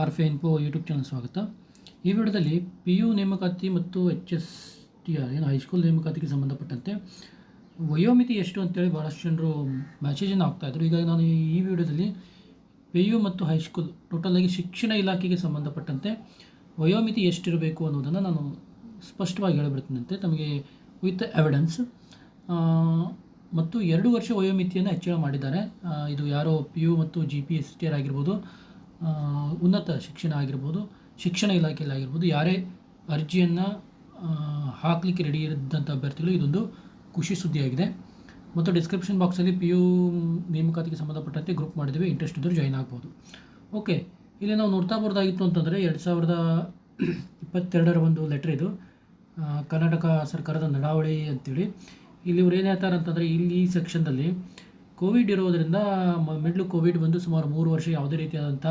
R ಫೆ info YouTube channel ಸ್ವಾಗತ. ಈ ವಿಡಿಯೋದಲ್ಲಿ ಪಿ ಯು ನೇಮಕಾತಿ ಮತ್ತು ಎಚ್ ಎಸ್ ಟಿ ಆರ್ ಏನು ಹೈಸ್ಕೂಲ್ ನೇಮಕಾತಿಗೆ ಸಂಬಂಧಪಟ್ಟಂತೆ ವಯೋಮಿತಿ ಎಷ್ಟು ಅಂತೇಳಿ ಭಾಳಷ್ಟು ಜನರು ಮೆಸೇಜನ್ನು ಹಾಕ್ತಾಯಿದ್ರು ಈಗ ನಾನು ಈ ವಿಡಿಯೋದಲ್ಲಿ ಪಿ ಯು ಮತ್ತು ಹೈಸ್ಕೂಲ್ ಟೋಟಲಾಗಿ ಶಿಕ್ಷಣ ಇಲಾಖೆಗೆ ಸಂಬಂಧಪಟ್ಟಂತೆ ವಯೋಮಿತಿ ಎಷ್ಟಿರಬೇಕು ಅನ್ನೋದನ್ನು ನಾನು ಸ್ಪಷ್ಟವಾಗಿ ಹೇಳಿಬಿಡ್ತೀನಂತೆ. ತಮಗೆ ವಿತ್ ಎವಿಡೆನ್ಸ್ ಮತ್ತು ಎರಡು ವರ್ಷ ವಯೋಮಿತಿಯನ್ನು ಹೆಚ್ಚಳ ಮಾಡಿದ್ದಾರೆ. ಇದು ಯಾರೋ ಪಿ ಯು ಮತ್ತು G P S T R ಆಗಿರ್ಬೋದು ಉನ್ನತ ಶಿಕ್ಷಣ ಆಗಿರ್ಬೋದು, ಶಿಕ್ಷಣ ಇಲಾಖೆಯಲ್ಲಿ ಆಗಿರ್ಬೋದು, ಯಾರೇ ಅರ್ಜಿಯನ್ನು ಹಾಕಲಿಕ್ಕೆ ರೆಡಿ ಇದ್ದಂಥ ಅಭ್ಯರ್ಥಿಗಳು ಇದೊಂದು ಖುಷಿ ಸುದ್ದಿಯಾಗಿದೆ. ಮತ್ತು ಡಿಸ್ಕ್ರಿಪ್ಷನ್ ಬಾಕ್ಸಲ್ಲಿ ಪಿ ಯು ನೇಮಕಾತಿಗೆ ಸಂಬಂಧಪಟ್ಟಂತೆ ಗ್ರೂಪ್ ಮಾಡಿದ್ದೇವೆ. ಇಂಟ್ರೆಸ್ಟ್ ಇದ್ದರೂ ಜಾಯ್ನ್ ಆಗ್ಬೋದು. ಓಕೆ ಇಲ್ಲಿ ನಾವು ನೋಡ್ತಾ ಬರೋದಾಗಿತ್ತು ಅಂತಂದರೆ ಎರಡು ಸಾವಿರದ ಇಪ್ಪತ್ತೆರಡರ ಒಂದು ಲೆಟ್ರ್ ಇದು. ಕರ್ನಾಟಕ ಸರ್ಕಾರದ ನಡಾವಳಿ ಅಂತೇಳಿ. ಇಲ್ಲಿ ಇವ್ರು ಏನು ಹೇಳ್ತಾರೆ ಅಂತಂದರೆ ಇಲ್ಲಿ ಈ ಸೆಕ್ಷನ್ದಲ್ಲಿ ಕೋವಿಡ್ ಇರೋದರಿಂದ ಮೆಡ್ಲು ಕೋವಿಡ್ ಬಂದು ಸುಮಾರು ಮೂರು ವರ್ಷ ಯಾವುದೇ ರೀತಿಯಾದಂಥ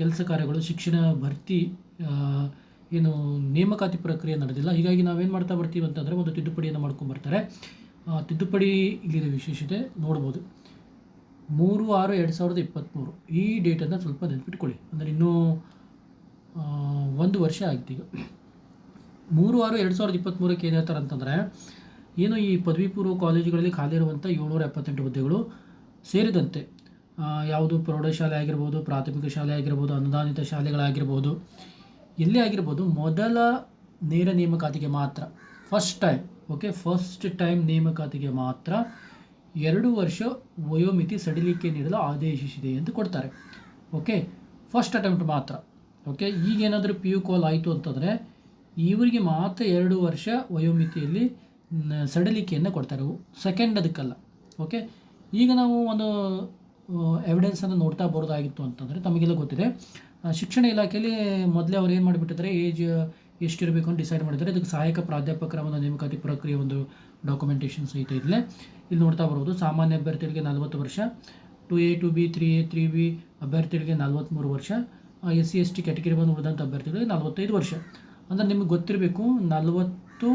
ಕೆಲಸ ಕಾರ್ಯಗಳು, ಶಿಕ್ಷಣ, ಭರ್ತಿ ಏನು ನೇಮಕಾತಿ ಪ್ರಕ್ರಿಯೆ ನಡೆದಿಲ್ಲ. ಹೀಗಾಗಿ ನಾವೇನು ಮಾಡ್ತಾ ಬರ್ತೀವಿ ಅಂತಂದರೆ ಒಂದು ತಿದ್ದುಪಡಿಯನ್ನು ಮಾಡ್ಕೊಂಡು ಬರ್ತಾರೆ. ತಿದ್ದುಪಡಿ ಇಲ್ಲಿದೆ ವಿಶೇಷತೆ, ನೋಡ್ಬೋದು. ಮೂರು ಆರು ಎರಡು ಸಾವಿರದ ಇಪ್ಪತ್ತ್ಮೂರು ಈ ಡೇಟನ್ನು ಸ್ವಲ್ಪ ನೆನ್ಪಿಟ್ಕೊಳ್ಳಿ. ಅಂದರೆ ಇನ್ನೂ ಒಂದು ವರ್ಷ ಆಯ್ತು ಮೂರು ಆರು ಎರಡು ಸಾವಿರದ ಇಪ್ಪತ್ತ್ಮೂರಕ್ಕೆ ಏನು ಹೇಳ್ತಾರೆ ಅಂತಂದರೆ ಏನು ಈ ಪದವಿ ಪೂರ್ವ ಕಾಲೇಜುಗಳಲ್ಲಿ ಖಾಲಿ ಇರುವಂಥ ಏಳ್ನೂರ ಎಪ್ಪತ್ತೆಂಟು ಹುದ್ದೆಗಳು ಸೇರಿದಂತೆ ಯಾವುದು ಪ್ರೌಢಶಾಲೆ ಆಗಿರ್ಬೋದು, ಪ್ರಾಥಮಿಕ ಶಾಲೆ ಆಗಿರ್ಬೋದು, ಅನುದಾನಿತ ಶಾಲೆಗಳಾಗಿರ್ಬೋದು ಎಲ್ಲೇ ಆಗಿರ್ಬೋದು, ಮೊದಲ ನೇರ ನೇಮಕಾತಿಗೆ ಮಾತ್ರ first time okay first time ನೇಮಕಾತಿಗೆ ಮಾತ್ರ ಎರಡು ವರ್ಷ ವಯೋಮಿತಿ ಸಡಿಲಿಕೆ ನೀಡಲು ಆದೇಶಿಸಿದೆ ಎಂದು ಕೊಡ್ತಾರೆ ಓಕೆ ಫಸ್ಟ್ ಅಟೆಂಪ್ಟ್ ಮಾತ್ರ ಓಕೆ ಈಗೇನಾದರೂ ಪಿ ಯು ಕಾಲ್ ಆಯಿತು ಅಂತಂದರೆ ಇವರಿಗೆ ಮಾತ್ರ ಎರಡು ವರ್ಷ ವಯೋಮಿತಿಯಲ್ಲಿ ಸಡಿಲಿಕೆಯನ್ನು ಕೊಡ್ತಾರೆ ಸೆಕೆಂಡ್ ಅದಕ್ಕಲ್ಲ ಓಕೆ ಈಗ ನಾವು ಒಂದು ಎವಿಡೆನ್ಸನ್ನು ನೋಡ್ತಾ ಬರೋದಾಗಿತ್ತು ಅಂತಂದರೆ ತಮಗೆಲ್ಲ ಗೊತ್ತಿದೆ. ಶಿಕ್ಷಣ ಇಲಾಖೆಯಲ್ಲಿ ಮೊದಲೇ ಅವ್ರು ಏನು ಮಾಡಿಬಿಟ್ಟಿದ್ದಾರೆ, ಏಜ್ ಎಷ್ಟಿರಬೇಕು ಅಂತ ಡಿಸೈಡ್ ಮಾಡಿದ್ದಾರೆ. ಅದಕ್ಕೆ ಸಹಾಯಕ ಪ್ರಾಧ್ಯಾಪಕರ ಒಂದು ನೇಮಕಾತಿ ಪ್ರಕ್ರಿಯೆ ಒಂದು ಡಾಕ್ಯುಮೆಂಟೇಷನ್ ಸಹಿತ ಇದೆ ಇಲ್ಲಿ ನೋಡ್ತಾ ಬರ್ಬೋದು ಸಾಮಾನ್ಯ ಅಭ್ಯರ್ಥಿಗಳಿಗೆ ನಲವತ್ತು ವರ್ಷ, two A, two B, three A, three B ಅಭ್ಯರ್ಥಿಗಳಿಗೆ ನಲ್ವತ್ತ್ಮೂರು ವರ್ಷ S C, S T category ಬಂದು ಉಳಿದಂಥ ಅಭ್ಯರ್ಥಿಗಳಿಗೆ ನಲವತ್ತೈದು ವರ್ಷ. ಅಂದರೆ ನಿಮಗೆ ಗೊತ್ತಿರಬೇಕು, ನಲವತ್ತು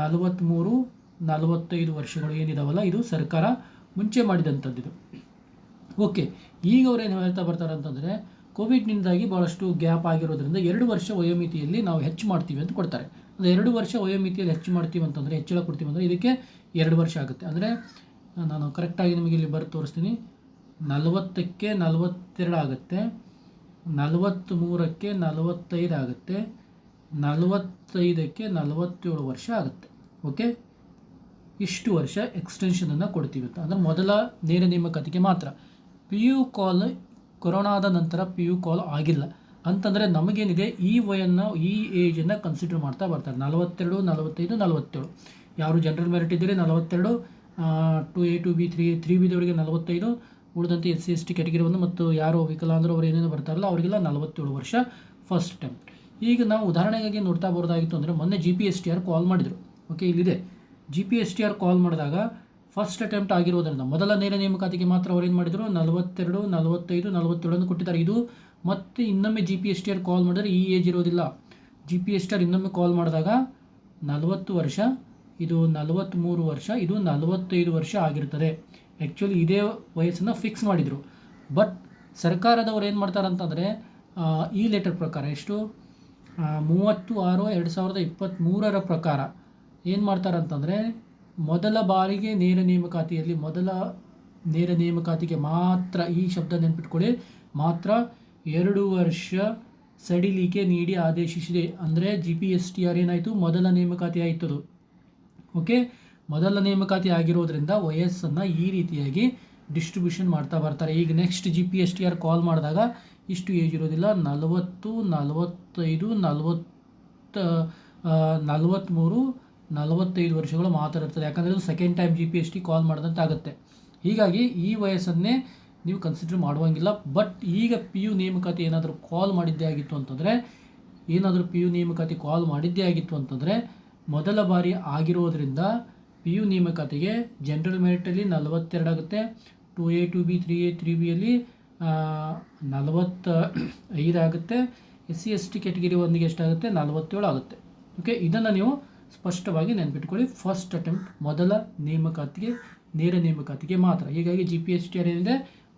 ನಲವತ್ತ್ಮೂರು ನಲವತ್ತೈದು ವರ್ಷಗಳು ಏನಿದಾವಲ್ಲ, ಇದು ಸರ್ಕಾರ ಮುಂಚೆ ಮಾಡಿದಂಥದ್ದು ಓಕೆ, ಈಗ ಅವ್ರು ಏನು ಹೇಳ್ತಾ ಬರ್ತಾರೆ ಅಂತಂದರೆ, ಕೋವಿಡ್ನಿಂದಾಗಿ ಭಾಳಷ್ಟು ಗ್ಯಾಪ್ ಆಗಿರೋದ್ರಿಂದ ಎರಡು ವರ್ಷ ವಯೋಮಿತಿಯಲ್ಲಿ ನಾವು ಹೆಚ್ಚು ಮಾಡ್ತೀವಿ ಅಂತ ಕೊಡ್ತಾರೆ. ಅಂದರೆ ಎರಡು ವರ್ಷ ವಯೋಮಿತಿಯಲ್ಲಿ ಹೆಚ್ಚು ಮಾಡ್ತೀವಿ ಅಂತಂದರೆ, ಹೆಚ್ಚಳ ಕೊಡ್ತೀವಿ ಅಂದರೆ ಇದಕ್ಕೆ ಎರಡು ವರ್ಷ ಆಗುತ್ತೆ. ಅಂದರೆ, ನಾನು ಕರೆಕ್ಟಾಗಿ ನಿಮಗೆ ಇಲ್ಲಿ ಬರೆದು ತೋರಿಸ್ತೀನಿ. ನಲವತ್ತಕ್ಕೆ ನಲವತ್ತೆರಡು ಆಗುತ್ತೆ, ನಲವತ್ತ್ಮೂರಕ್ಕೆ ನಲವತ್ತೈದು ಆಗುತ್ತೆ ನಲವತ್ತೈದಕ್ಕೆ ನಲವತ್ತೇಳು ವರ್ಷ ಆಗುತ್ತೆ. ಓಕೆ ಇಷ್ಟು ವರ್ಷ ಎಕ್ಸ್ಟೆನ್ಷನನ್ನು ಕೊಡ್ತೀವಿ ಅಂತ. ಅಂದರೆ ಮೊದಲ ನೇರ ನೇಮಕಾತಿಗೆ ಮಾತ್ರ. ಪಿ ಯು ಕಾಲ್ ಕೊರೋನಾದ ನಂತರ ಪಿ ಯು ಕಾಲ್ ಆಗಿಲ್ಲ. ಅಂತಂದರೆ ನಮಗೇನಿದೆ, ಈ ವಯನ್ನು, ಈ ಏಜನ್ನು ಕನ್ಸಿಡರ್ ಮಾಡ್ತಾ ಬರ್ತಾರೆ. ನಲವತ್ತೆರಡು, ನಲವತ್ತೈದು, ನಲವತ್ತೇಳು. ಯಾರು ಜನರಲ್ ಮೆರಿಟ್ ಇದ್ದರೆ, ನಲವತ್ತೆರಡು two A two B three three ಬಿದವರಿಗೆ ನಲವತ್ತೈದು. ಉಳಿದಂತೆ S C S T category ಒಂದು. ಮತ್ತು ಯಾರು ವಿಕಲಾಂಗರು ಅವರು ಏನೇನು ಬರ್ತಾರಲ್ಲ, ಅವರಿಗೆಲ್ಲ ನಲವತ್ತೇಳು ವರ್ಷ ಫಸ್ಟ್ ಟೈಮ್ ಈಗ ನಾವು ಉದಾಹರಣೆಗಾಗಿ ನೋಡ್ತಾ ಬರೋದಾಗಿತ್ತು ಅಂದರೆ ಮೊನ್ನೆ G P S T R call ಮಾಡಿದರು. ಓಕೆ ಇಲ್ಲಿದೆ. G P S T R call ಮಾಡಿದಾಗ ಫಸ್ಟ್ ಅಟೆಂಪ್ಟ್ ಆಗಿರೋದರಿಂದ ಮೊದಲ ನೇರ ನೇಮಕಾತಿಗೆ ಮಾತ್ರ ಅವ್ರು ಏನು ಮಾಡಿದರು? ನಲವತ್ತೆರಡು, ನಲವತ್ತೈದು ನಲವತ್ತೇಳನ್ನು ಕೊಟ್ಟಿದ್ದಾರೆ. ಇದು ಮತ್ತೆ ಇನ್ನೊಮ್ಮೆ G P S T R call ಮಾಡಿದ್ರೆ ಈ ಏಜ್ ಇರೋದಿಲ್ಲ. G P S T R ಇನ್ನೊಮ್ಮೆ ಕಾಲ್ ಮಾಡಿದಾಗ ನಲವತ್ತು ವರ್ಷ, ಇದು ನಲವತ್ತ್ಮೂರು ವರ್ಷ, ಇದು ನಲವತ್ತೈದು ವರ್ಷ ಆಗಿರ್ತದೆ. ಆ್ಯಕ್ಚುಲಿ ಇದೇ ವಯಸ್ಸನ್ನು ಫಿಕ್ಸ್ ಮಾಡಿದರು. ಬಟ್ ಸರ್ಕಾರದವ್ರು ಏನು ಮಾಡ್ತಾರೆ ಅಂತಂದರೆ ಈ ಲೆಟರ್ ಪ್ರಕಾರ ಎಷ್ಟು? ಮೂವತ್ತು ಆರು ಎರಡು ಸಾವಿರದ ಇಪ್ಪತ್ತ್ಮೂರರ ಪ್ರಕಾರ ಏನು ಮಾಡ್ತಾರೆ ಅಂತಂದರೆ ಮೊದಲ ಬಾರಿಗೆ ನೇರ ನೇಮಕಾತಿಯಲ್ಲಿ, ಮೊದಲ ನೇರ ನೇಮಕಾತಿಗೆ ಮಾತ್ರ ಈ ಶಬ್ದ ನೆನ್ಪಿಟ್ಕೊಳ್ಳಿ. ಮಾತ್ರ ಎರಡು ವರ್ಷ ಸಡಿಲಿಕೆ ನೀಡಿ ಆದೇಶಿಸಿದೆ. ಅಂದರೆ G P S T R ಏನಾಯಿತು? ಮೊದಲ ನೇಮಕಾತಿ ಆಯಿತು ಓಕೆ? ಮೊದಲ ನೇಮಕಾತಿ ಆಗಿರೋದ್ರಿಂದ ವಯಸ್ಸನ್ನು ಈ ರೀತಿಯಾಗಿ ಡಿಸ್ಟ್ರಿಬ್ಯೂಷನ್ ಮಾಡ್ತಾ ಬರ್ತಾರೆ. ಈಗ next G P S T R call ಮಾಡಿದಾಗ ಇಷ್ಟು ಏಜ್ ಇರೋದಿಲ್ಲ. ನಲವತ್ತು, ನಲವತ್ತೈದು, ನಲವತ್ತ ನಲವತ್ತ್ಮೂರು ನಲವತ್ತೈದು ವರ್ಷಗಳು ಮಾತ್ರ ಇರ್ತದೆ. ಯಾಕಂದರೆ ಇದು second time G P S T call ಮಾಡಿದಂತಾಗುತ್ತೆ ಹೀಗಾಗಿ ಈ ವಯಸ್ಸನ್ನೇ ನೀವು ಕನ್ಸಿಡರ್ ಮಾಡುವಂಗಿಲ್ಲ. ಬಟ್ ಈಗ ಪಿ ಯು ನೇಮಕಾತಿ ಏನಾದರೂ ಕಾಲ್ ಮಾಡಿದ್ದೇ ಆಗಿತ್ತು ಅಂತಂದರೆ, ಏನಾದರೂ ಪಿ ಯು ನೇಮಕಾತಿ ಕಾಲ್ ಮಾಡಿದ್ದೇ ಆಗಿತ್ತು ಅಂತಂದರೆ, ಮೊದಲ ಬಾರಿ ಆಗಿರೋದ್ರಿಂದ ಪಿ ಯು ನೇಮಕಾತಿಗೆ ಜನರಲ್ ಮೆರಿಟಲ್ಲಿ ನಲವತ್ತೆರಡು ಆಗುತ್ತೆ. Two A two B three A three ಬಿಯಲ್ಲಿ ನಲವತ್ತ ಐದಾಗುತ್ತೆ S C S T category ಒಂದಿಗೆ ಎಷ್ಟಾಗುತ್ತೆ? ನಲವತ್ತೇಳು ಆಗುತ್ತೆ. ಓಕೆ ಇದನ್ನು ನೀವು ಸ್ಪಷ್ಟವಾಗಿ ನೆನ್ಪಿಟ್ಕೊಳ್ಳಿ. ಫಸ್ಟ್ ಅಟೆಂಪ್ಟ್ ಮೊದಲ ನೇಮಕಾತಿಗೆ, ನೇರ ನೇಮಕಾತಿಗೆ ಮಾತ್ರ. ಹೀಗಾಗಿ ಜಿ ಪಿ ಎಸ್ ಟಿ ಏನಿದೆ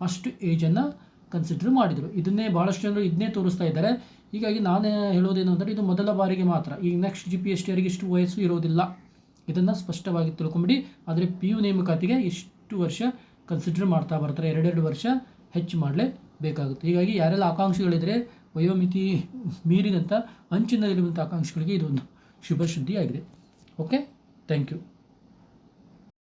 ಅಷ್ಟು ಏಜನ್ನು ಕನ್ಸಿಡರ್ ಮಾಡಿದರು. ಇದನ್ನೇ ಭಾಳಷ್ಟು ಜನರು ಇದನ್ನೇ ತೋರಿಸ್ತಾ ಇದ್ದಾರೆ. ಹೀಗಾಗಿ ನಾನು ಹೇಳೋದೇನು ಅಂದರೆ ಇದು ಮೊದಲ ಬಾರಿಗೆ ಮಾತ್ರ. ಈಗ next G P S T ಅವರಿಗೆ ಇಷ್ಟು ವಯಸ್ಸು ಇರೋದಿಲ್ಲ. ಇದನ್ನು ಸ್ಪಷ್ಟವಾಗಿ ತಿಳ್ಕೊಂಬಿಡಿ. ಆದರೆ ಪಿ ಯು ನೇಮಕಾತಿಗೆ ಇಷ್ಟು ವರ್ಷ ಕನ್ಸಿಡರ್ ಮಾಡ್ತಾ ಬರ್ತಾರೆ, ಎರಡೆರಡು ವರ್ಷ ಹೆಚ್ಚು ಮಾಡಲೇಬೇಕಾಗುತ್ತೆ ಹೀಗಾಗಿ ಯಾರೆಲ್ಲ ಆಕಾಂಕ್ಷಿಗಳಿದ್ರೆ ವಯೋಮಿತಿ ಮೀರಿದಂಥ ಅಂಚಿನಲ್ಲಿರುವಂಥ ಆಕಾಂಕ್ಷಿಗಳಿಗೆ ಇದೊಂದು ಶುಭ ಸುದ್ದಿಯಾಗಿದೆ ಓಕೆ ಥ್ಯಾಂಕ್ ಯು